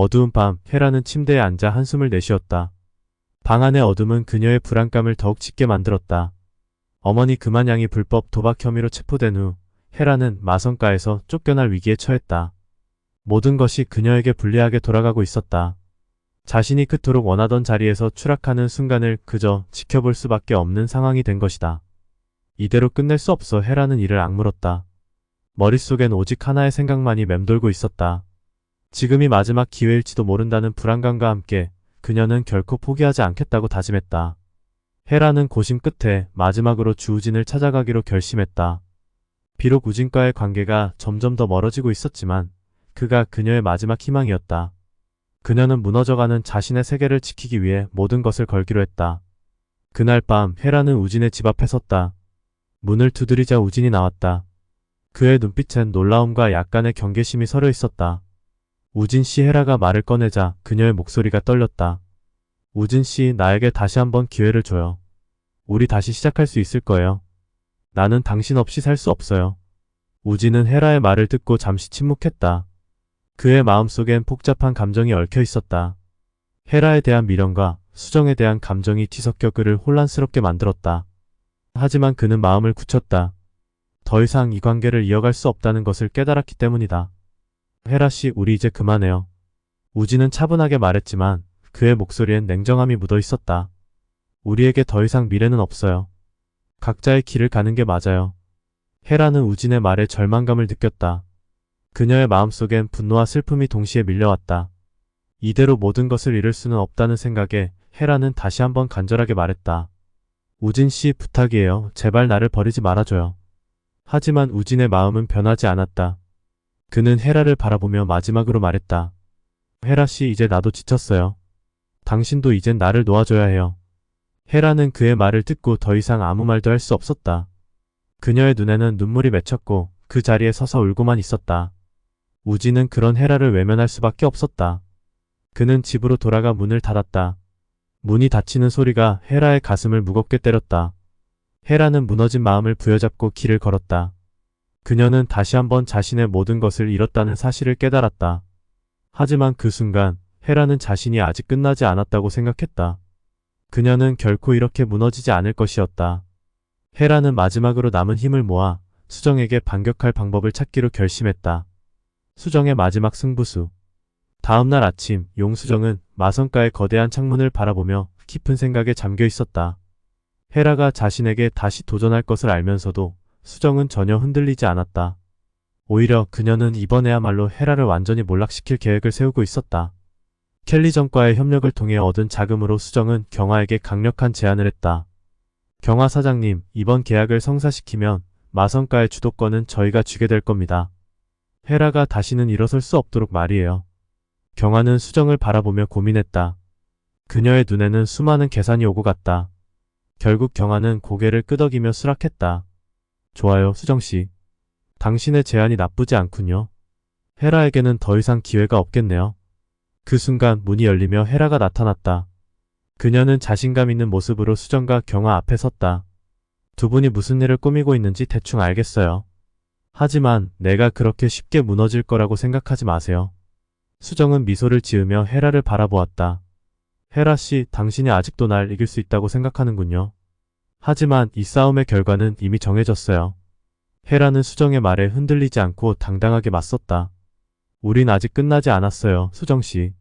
어두운 밤 헤라는 침대에 앉아 한숨을 내쉬었다. 방 안의 어둠은 그녀의 불안감을 더욱 짙게 만들었다. 어머니 그만양이 불법 도박 혐의로 체포된 후 헤라는 마성가에서 쫓겨날 위기에 처했다. 모든 것이 그녀에게 불리하게 돌아가고 있었다. 자신이 그토록 원하던 자리에서 추락하는 순간을 그저 지켜볼 수밖에 없는 상황이 된 것이다. 이대로 끝낼 수 없어 헤라는 이를 악물었다. 머릿속엔 오직 하나의 생각만이 맴돌고 있었다. 지금이 마지막 기회일지도 모른다는 불안감과 함께 그녀는 결코 포기하지 않겠다고 다짐했다. 헤라는 고심 끝에 마지막으로 주우진을 찾아가기로 결심했다. 비록 우진과의 관계가 점점 더 멀어지고 있었지만 그가 그녀의 마지막 희망이었다. 그녀는 무너져가는 자신의 세계를 지키기 위해 모든 것을 걸기로 했다. 그날 밤 헤라는 우진의 집 앞에 섰다. 문을 두드리자 우진이 나왔다. 그의 눈빛엔 놀라움과 약간의 경계심이 서려 있었다. 우진 씨 헤라가 말을 꺼내자 그녀의 목소리가 떨렸다. 우진 씨 나에게 다시 한번 기회를 줘요. 우리 다시 시작할 수 있을 거예요. 나는 당신 없이 살 수 없어요. 우진은 헤라의 말을 듣고 잠시 침묵했다. 그의 마음속엔 복잡한 감정이 얽혀 있었다. 헤라에 대한 미련과 수정에 대한 감정이 뒤섞여 그를 혼란스럽게 만들었다. 하지만 그는 마음을 굳혔다. 더 이상 이 관계를 이어갈 수 없다는 것을 깨달았기 때문이다. 헤라 씨, 우리 이제 그만해요. 우진은 차분하게 말했지만 그의 목소리엔 냉정함이 묻어 있었다. 우리에게 더 이상 미래는 없어요. 각자의 길을 가는 게 맞아요. 헤라는 우진의 말에 절망감을 느꼈다. 그녀의 마음속엔 분노와 슬픔이 동시에 밀려왔다. 이대로 모든 것을 잃을 수는 없다는 생각에 헤라는 다시 한번 간절하게 말했다. 우진 씨 부탁이에요. 제발 나를 버리지 말아줘요. 하지만 우진의 마음은 변하지 않았다. 그는 헤라를 바라보며 마지막으로 말했다. 헤라 씨 이제 나도 지쳤어요. 당신도 이젠 나를 놓아줘야 해요. 헤라는 그의 말을 듣고 더 이상 아무 말도 할 수 없었다. 그녀의 눈에는 눈물이 맺혔고 그 자리에 서서 울고만 있었다. 우지는 그런 헤라를 외면할 수밖에 없었다. 그는 집으로 돌아가 문을 닫았다. 문이 닫히는 소리가 헤라의 가슴을 무겁게 때렸다. 헤라는 무너진 마음을 부여잡고 길을 걸었다. 그녀는 다시 한번 자신의 모든 것을 잃었다는 사실을 깨달았다. 하지만 그 순간 헤라는 자신이 아직 끝나지 않았다고 생각했다. 그녀는 결코 이렇게 무너지지 않을 것이었다. 헤라는 마지막으로 남은 힘을 모아 수정에게 반격할 방법을 찾기로 결심했다. 수정의 마지막 승부수. 다음날 아침 용수정은 마성가의 거대한 창문을 바라보며 깊은 생각에 잠겨 있었다. 헤라가 자신에게 다시 도전할 것을 알면서도 수정은 전혀 흔들리지 않았다. 오히려 그녀는 이번에야말로 헤라를 완전히 몰락시킬 계획을 세우고 있었다. 켈리전과의 협력을 통해 얻은 자금으로 수정은 경화에게 강력한 제안을 했다. 경화 사장님, 이번 계약을 성사시키면 마성가의 주도권은 저희가 쥐게 될 겁니다. 헤라가 다시는 일어설 수 없도록 말이에요. 경화는 수정을 바라보며 고민했다. 그녀의 눈에는 수많은 계산이 오고 갔다. 결국 경화는 고개를 끄덕이며 수락했다. 좋아요, 수정씨. 당신의 제안이 나쁘지 않군요. 헤라에게는 더 이상 기회가 없겠네요. 그 순간 문이 열리며 헤라가 나타났다. 그녀는 자신감 있는 모습으로 수정과 경화 앞에 섰다. 두 분이 무슨 일을 꾸미고 있는지 대충 알겠어요. 하지만 내가 그렇게 쉽게 무너질 거라고 생각하지 마세요. 수정은 미소를 지으며 헤라를 바라보았다. 헤라 씨, 당신이 아직도 날 이길 수 있다고 생각하는군요. 하지만 이 싸움의 결과는 이미 정해졌어요. 헤라는 수정의 말에 흔들리지 않고 당당하게 맞섰다. 우린 아직 끝나지 않았어요, 수정씨.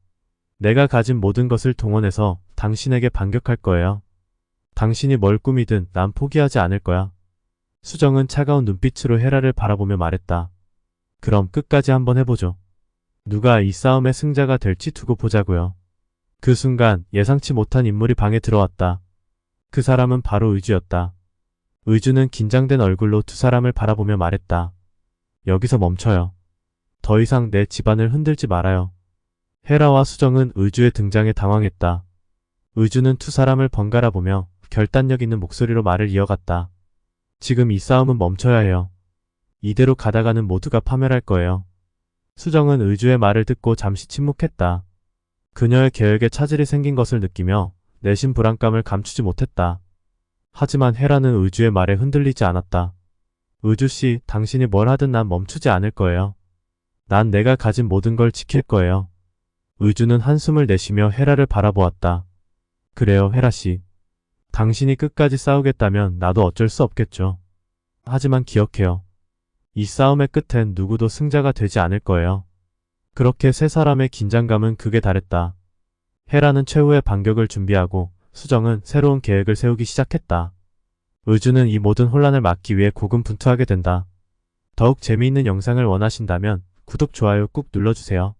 내가 가진 모든 것을 동원해서 당신에게 반격할 거예요. 당신이 뭘 꾸미든 난 포기하지 않을 거야. 수정은 차가운 눈빛으로 헤라를 바라보며 말했다. 그럼 끝까지 한번 해보죠. 누가 이 싸움의 승자가 될지 두고 보자고요. 그 순간 예상치 못한 인물이 방에 들어왔다. 그 사람은 바로 의주였다. 의주는 긴장된 얼굴로 두 사람을 바라보며 말했다. 여기서 멈춰요. 더 이상 내 집안을 흔들지 말아요. 헤라와 수정은 의주의 등장에 당황했다. 의주는 두 사람을 번갈아 보며 결단력 있는 목소리로 말을 이어갔다. 지금 이 싸움은 멈춰야 해요. 이대로 가다가는 모두가 파멸할 거예요. 수정은 의주의 말을 듣고 잠시 침묵했다. 그녀의 계획에 차질이 생긴 것을 느끼며 내심 불안감을 감추지 못했다. 하지만 헤라는 의주의 말에 흔들리지 않았다. 의주씨, 당신이 뭘 하든 난 멈추지 않을 거예요. 난 내가 가진 모든 걸 지킬 거예요. 의주는 한숨을 내쉬며 헤라를 바라보았다. 그래요, 헤라 씨. 당신이 끝까지 싸우겠다면 나도 어쩔 수 없겠죠. 하지만 기억해요. 이 싸움의 끝엔 누구도 승자가 되지 않을 거예요. 그렇게 세 사람의 긴장감은 극에 달했다. 헤라는 최후의 반격을 준비하고 수정은 새로운 계획을 세우기 시작했다. 의주는 이 모든 혼란을 막기 위해 고군분투하게 된다. 더욱 재미있는 영상을 원하신다면 구독, 좋아요 꾹 눌러주세요.